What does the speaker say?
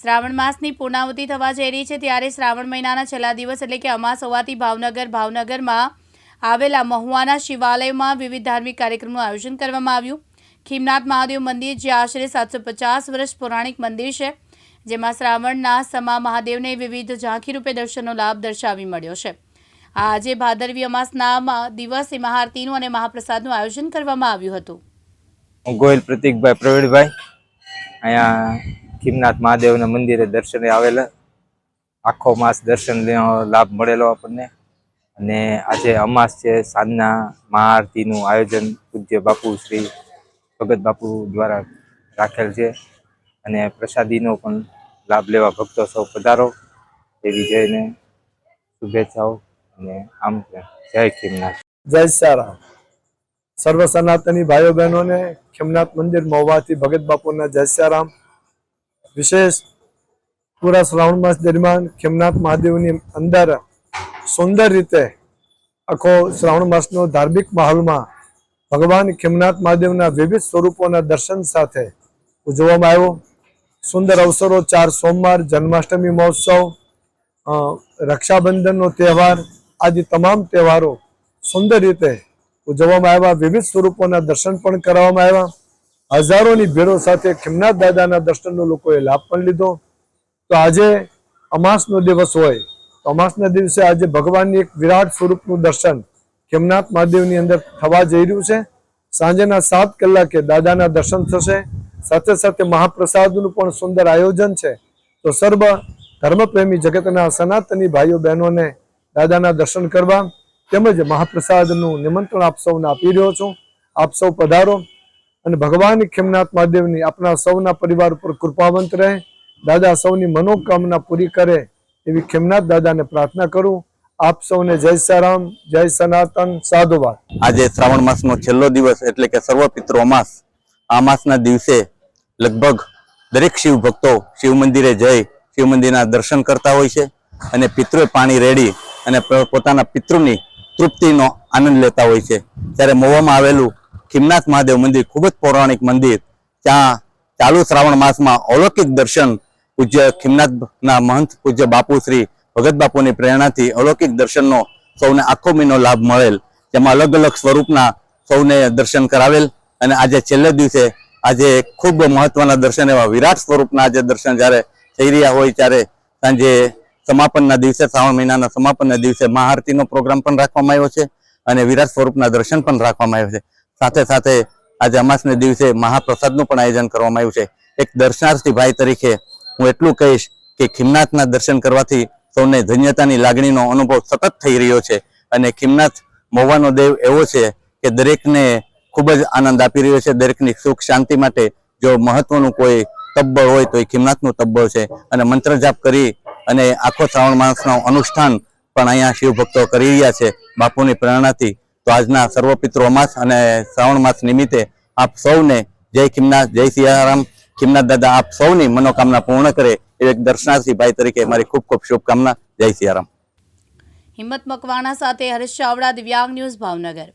શ્રાવણ માસની પૂર્ણાવતિ થવા જઈ રહી છે ત્યારે શ્રાવણ મહિનાના છેલ્લા દિવસ એટલે કે અમાસ હોવાથી ભાવનગર, ભાવનગરમાં આવેલા મહુવાના શિવાલયમાં વિવિધ ધાર્મિક કાર્યક્રમનું આયોજન કરવામાં આવ્યું. ખીમનાથ મહાદેવ મંદિર, જે આશરે સાતસો પચાસ વર્ષ પૌરાણિક મંદિર છે, જેમાં શ્રાવણના સમા મહાદેવને વિવિધ ઝાંખી રૂપે દર્શનનો લાભ દર્શાવી મળ્યો છે. આજે ભાદરવી અમાસના દિવસે મહાઆરતીનું અને મહાપ્રસાદનું આયોજન કરવામાં આવ્યું હતું. ગોયલ પ્રતિકભાઈ પ્રવીણભાઈ, અહીંયા ખીમનાથ મહાદેવના મંદિરે દર્શને આવેલા. આખો માસ દર્શન લાભ મળેલો આપણને. અને આજે અમાસ છે, સાંજના મહાઆરતીનું આયોજન પૂજ્ય બાપુ શ્રી ભગત બાપુ દ્વારા રાખેલ છે. અને પ્રસાદીનો પણ લાભ લેવા ભક્તો સૌ પધારો. એ વિજયને શુભેચ્છાઓ અને આમ જય ખીમનાથ. જય સારા સર્વ સનાતની ભાઈઓ બહેનોને ખેમનાથ મંદિર મહુવાથી ભગત બાપુના જય સારામ વિશેષ પૂરા શ્રાવણ માસ દરમિયાન ખેમનાથ મહાદેવની અંદર સુંદર રીતે આખો શ્રાવણ માસનો ધાર્મિક માહોલમાં ભગવાન ખેમનાથ મહાદેવના વિવિધ સ્વરૂપોના દર્શન સાથે ઉજવવામાં આવ્યો. સુંદર અવસરો, ચાર સોમવાર, જન્માષ્ટમી મહોત્સવ રક્ષાબંધનનો તહેવાર, આદિ તમામ તહેવારો સુંદર રીતે ઉજવવામાં આવ્યા. વિવિધ સ્વરૂપોના દર્શન પણ કરવામાં આવ્યા. હજારોની ભેળો સાથે ખિમનાથ દાદાના દર્શનનો લોકોએ લાભ પણ લીધો. તો આજે અમાસનો દિવસ હોય, તો અમાસના દિવસે આજે ભગવાનની એક વિરાટ સ્વરૂપનું દર્શન ખિમનાથ મહાદેવની અંદર થવા જઈ રહ્યું છે. સાંજના સાત કલાકે દાદાના દર્શન થશે. સાથે સાથે મહાપ્રસાદનું પણ સુંદર આયોજન છે. તો સર્વ ધર્મપ્રેમી જગતના સનાતની ભાઈઓ બહેનોને દાદાના દર્શન કરવા તેમજ મહાપ્રસાદનું નિમંત્રણ આપ સૌને આપી રહ્યો છું. આપ સૌ પધારો. અને ભગવાન ખેમનાથ મહાદેવની આપણા સૌના પરિવાર ઉપર કૃપાવંત રહે. દાદા સૌની મનોકામના પૂરી કરે એવી ખેમનાથ દાદાને પ્રાર્થના કરું. આપ સૌને જય સારામ જય સનાતન સાધુવાદ આજે શ્રાવણ માસનો છેલ્લો દિવસ એટલે કે સર્વ પિત્રો અમાસ. આ માસના દિવસે લગભગ દરેક શિવ ભક્તો શિવ મંદિરે જઈ શિવ મંદિરના દર્શન કરતા હોય છે અને પિતૃએ પાણી રેડી અને પોતાના પિતૃની તૃપ્તિનો આનંદ લેતા હોય છે. ત્યારે મોવામાં આવેલું ખીમનાથ મહાદેવ મંદિર ખૂબ જ પૌરાણિક મંદિર. ત્યાં ચાલુ શ્રાવણ માસમાં અલૌકિક દર્શન પૂજ્ય ખીમનાથના મહંત પૂજ્ય બાપુ શ્રી ભગત બાપુની પ્રેરણાથી અલૌકિક દર્શનનો સૌને આખો મહિનો લાભ મળેલ. જેમાં અલગ અલગ સ્વરૂપના સૌને દર્શન કરાવેલ અને આજે છેલ્લે દિવસે આજે ખૂબ મહત્વના દર્શન એવા વિરાટ સ્વરૂપના આજે દર્શન જ્યારે થઈ રહ્યા હોય ત્યારે સાંજે સમાપનના દિવસે, શ્રાવણ મહિનાના સમાપનના દિવસે મહાઆરતીનો પ્રોગ્રામ પણ રાખવામાં આવ્યો છે અને વિરાટ સ્વરૂપના દર્શન પણ રાખવામાં આવ્યો છે. સાથે સાથે આજે અમાસને દિવસે મહાપ્રસાદનું પણ આયોજન કરવામાં આવ્યું છે. એક દર્શનાર્થી ભાઈ તરીકે હું એટલું કહીશ કે ખીમનાથના દર્શન કરવાથી સૌને ધન્યતાની લાગણીનો અનુભવ સતત થઈ રહ્યો છે અને ખીમનાથ મોવાનો દેવ એવો છે કે દરેકને ખૂબ જ આનંદ આપી રહ્યો છે, દરેકની સુખ શાંતિ માટે જો મહત્વનું કોઈ તબ્બળ હોય તો એ ખીમનાથનું તબ્બળ છે. અને મંત્ર જાપ કરી અને આખો શ્રાવણ માણસનો અનુષ્ઠાન પણ અહીંયા શિવ ભક્તો કરી રહ્યા છે. બાપુની પ્રેરણાથી તો આજના સર્વપિતૃ અમાસ અને શ્રાવણ માસ નિમિત્તે આપ સૌને જય ખીમનાથ જય સિયારામ. ખીમનાથ દાદા, આપ સૌની મનોકામના પૂર્ણ કરે એ એક દર્શનાર્થી ભાઈ તરીકે મારી ખૂબ ખૂબ શુભકામના. જય સિયારામ. હિંમત મકવાણા સાથે હરીશ ચાવડા, દિવ્યાંગ ન્યૂઝ ભાવનગર.